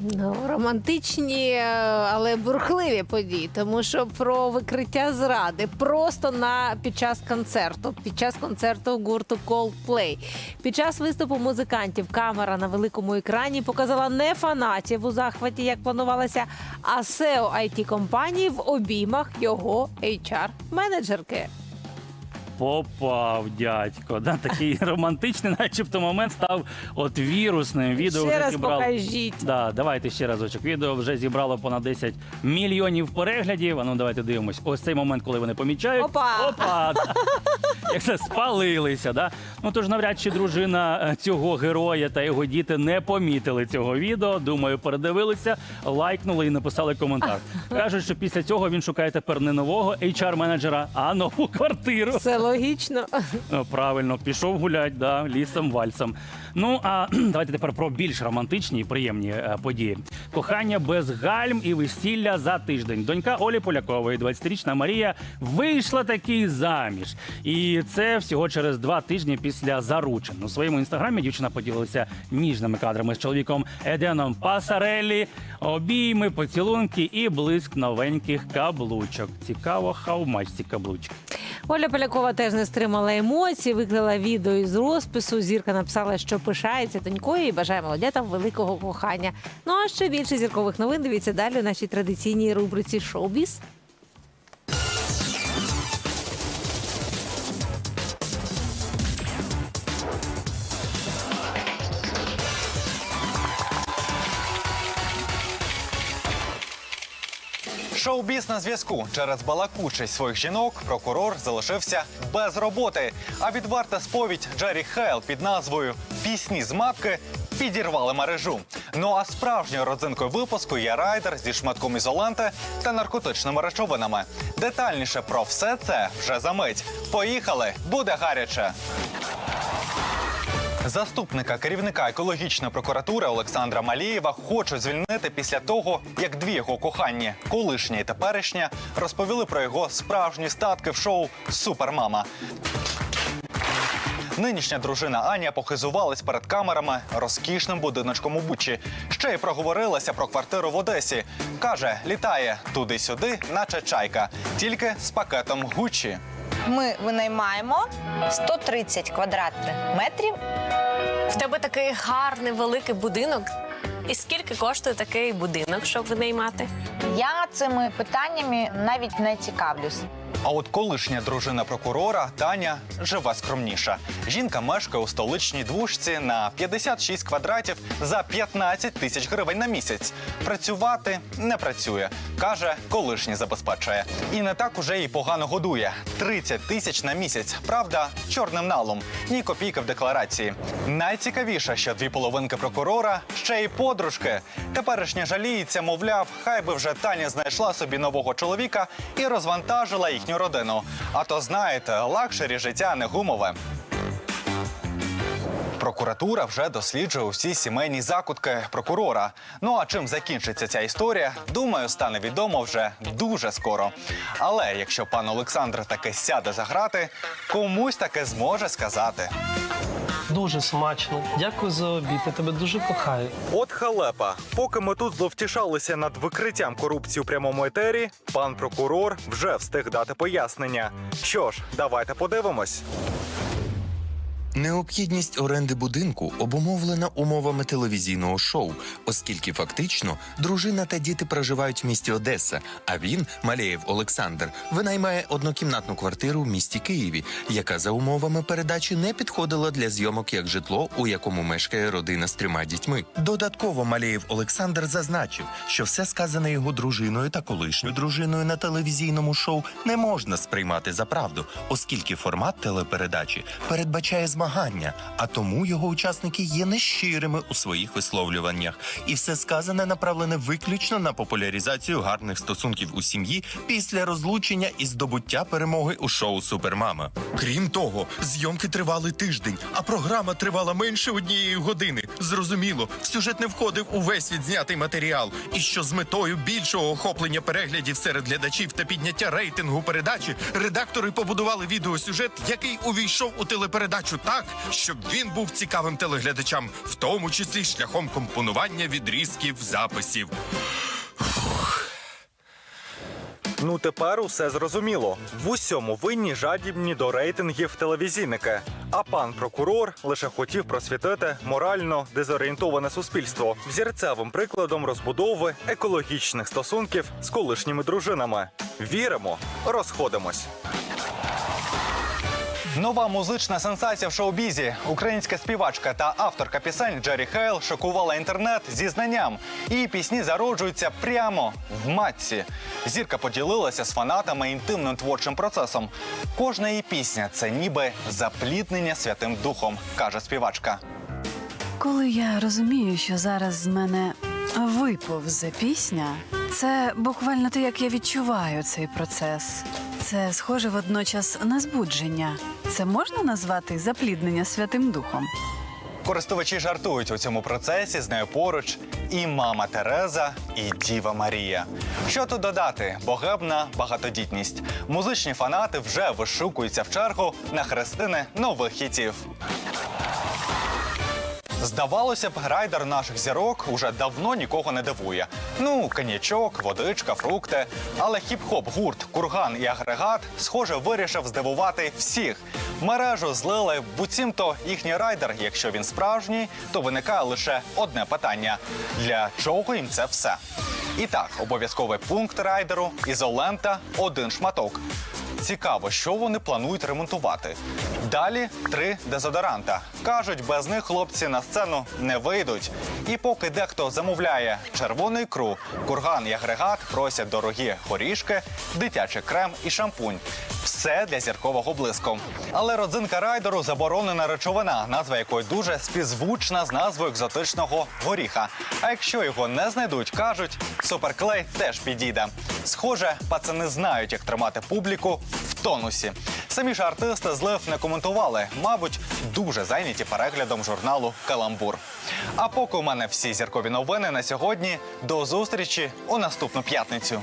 Ну, романтичні, е, але бурхливі події, тому що про викриття зради просто на під час концерту, під час концерту гурту Coldplay. Під час виступу музикантів камера на великому екрані показала не фанатів у захваті, як планувалося, а SEO it компанії в обіймах його HR-менеджерки. Попав дядько. Да, такий романтичний, начебто, момент став от вірусним. Відео Ще вже раз зібрало. покажіть. Да, давайте ще разочок. Відео вже зібрало понад 10 мільйонів переглядів. А ну давайте дивимось. Ось цей момент, коли вони помічають. Опа! Опа! да. Як це спалилися, да? Ну тож навряд чи дружина е, цього героя та його діти не помітили цього відео. Думаю, передивилися, лайкнули і написали коментар. Кажуть, що після цього він шукає тепер не нового HR-менеджера, а нову квартиру. Все логічно. Е, Правильно, пішов гулять, да, лісом, вальсом. Ну а давайте тепер про більш романтичні і приємні е, події. Кохання без гальм і весілля за тиждень. Донька Олі Полякової, 20-річна Марія, вийшла таки заміж. І це всього через два тижні після заручин. У своєму інстаграмі дівчина поділилася ніжними кадрами з чоловіком Еденом Пасареллі, обійми, поцілунки і блиск новеньких каблучок. Цікаво, how ці каблучки. Оля Полякова теж не стримала емоцій, виклала відео із розпису. Зірка написала, що пишається донькою і бажає молодятам великого кохання. Ну а ще більше зіркових новин дивіться далі у нашій традиційній рубриці Шоубіс. Шоу-біз на зв'язку через балакучість своїх жінок прокурор залишився без роботи. А відверта сповідь Джері Хейл під назвою Пісні з мапки підірвали мережу. Ну а справжньою родзинкою випуску є райдер зі шматком ізоланти та наркотичними речовинами. Детальніше про все це вже за мить. Поїхали, буде гаряче. Заступника керівника екологічної прокуратури Олександра Малієва хочуть звільнити після того, як дві його кохані, колишня і теперішня, розповіли про його справжні статки в шоу Супермама. Нинішня дружина Аня похизувалась перед камерами розкішним будиночком у Бучі. Ще й проговорилася про квартиру в Одесі. Каже, літає туди-сюди, наче чайка, тільки з пакетом Гуччі. Ми винаймаємо 130 квадратних метрів. В тебе такий гарний великий будинок. І скільки коштує такий будинок, щоб винаймати? Я цими питаннями навіть не цікавлюсь. А от колишня дружина прокурора Таня живе скромніша. Жінка мешкає у столичній двушці на 56 квадратів за 15 тисяч гривень на місяць. Працювати не працює. каже, колишній забезпечує. І не так уже їй погано годує. 30 тисяч на місяць. Правда, чорним налом. Ні копійки в декларації. Найцікавіше, що дві половинки прокурора ще й подружки. Теперішня жаліється, мовляв, хай би вже Таня знайшла собі нового чоловіка і розвантажила їхню родину. А то знаєте, лакшері життя не гумове. Прокуратура вже досліджує усі сімейні закутки прокурора. Ну а чим закінчиться ця історія, думаю, стане відомо вже дуже скоро. Але якщо пан Олександр таки сяде за грати, комусь таки зможе сказати. Дуже смачно. Дякую за обід. Я тебе дуже кохаю. От халепа. Поки ми тут зловтішалися над викриттям корупції у прямому етері, пан прокурор вже встиг дати пояснення. Що ж, давайте подивимось. Необхідність оренди будинку обумовлена умовами телевізійного шоу, оскільки фактично дружина та діти проживають в місті Одеса, а він, Малеєв Олександр, винаймає однокімнатну квартиру в місті Києві, яка за умовами передачі не підходила для зйомок як житло, у якому мешкає родина з трьома дітьми. Додатково Малеєв Олександр зазначив, що все сказане його дружиною та колишньою дружиною на телевізійному шоу не можна сприймати за правду, оскільки формат телепередачі передбачає змагання, а тому його учасники є нещирими у своїх висловлюваннях, і все сказане направлене виключно на популяризацію гарних стосунків у сім'ї після розлучення і здобуття перемоги у шоу Супермама. Крім того, зйомки тривали тиждень, а програма тривала менше однієї години. Зрозуміло, в сюжет не входив увесь відзнятий матеріал, і що з метою більшого охоплення переглядів серед глядачів та підняття рейтингу передачі редактори побудували відеосюжет, який увійшов у телепередачу так, щоб він був цікавим телеглядачам, в тому числі шляхом компонування відрізків записів. Ну тепер усе зрозуміло. В усьому винні жадібні до рейтингів телевізійники. А пан прокурор лише хотів просвітити морально дезорієнтоване суспільство взірцевим прикладом розбудови екологічних стосунків з колишніми дружинами. Віримо, розходимось. Нова музична сенсація в шоу-бізі. Українська співачка та авторка пісень Джері Хейл шокувала інтернет зі знанням. Її пісні зароджуються прямо в матці. Зірка поділилася з фанатами інтимним творчим процесом. Кожна її пісня це ніби запліднення святим духом, каже співачка. Коли я розумію, що зараз з мене виповзе пісня, це буквально те, як я відчуваю цей процес. Це схоже водночас на збудження. Це можна назвати запліднення Святим Духом. Користувачі жартують у цьому процесі з нею поруч і мама Тереза, і Діва Марія. Що тут додати? Богебна багатодітність. Музичні фанати вже вишукуються в чергу на хрестини нових хітів. Здавалося б, райдер наших зірок уже давно нікого не дивує. Ну, коньячок, водичка, фрукти. Але хіп-хоп гурт, курган і агрегат, схоже, вирішив здивувати всіх. Мережу злили буцімто їхній райдер. Якщо він справжній, то виникає лише одне питання: для чого їм це все? І так, обов'язковий пункт райдеру, ізолента, один шматок. Цікаво, що вони планують ремонтувати. Далі три дезодоранта. Кажуть, без них хлопці на сцену не вийдуть. І поки дехто замовляє червону ікру, курган і агрегат просять дорогі горішки, дитячий крем і шампунь. Все для зіркового блиску. Але родзинка райдеру заборонена речовина, назва якої дуже співзвучна з назвою екзотичного горіха. А якщо його не знайдуть, кажуть, суперклей теж підійде. Схоже, пацани знають, як тримати публіку в тонусі. Самі ж артисти злив не коментували, мабуть, дуже зайняті переглядом журналу Каламбур. А поки у мене всі зіркові новини на сьогодні. До зустрічі у наступну п'ятницю.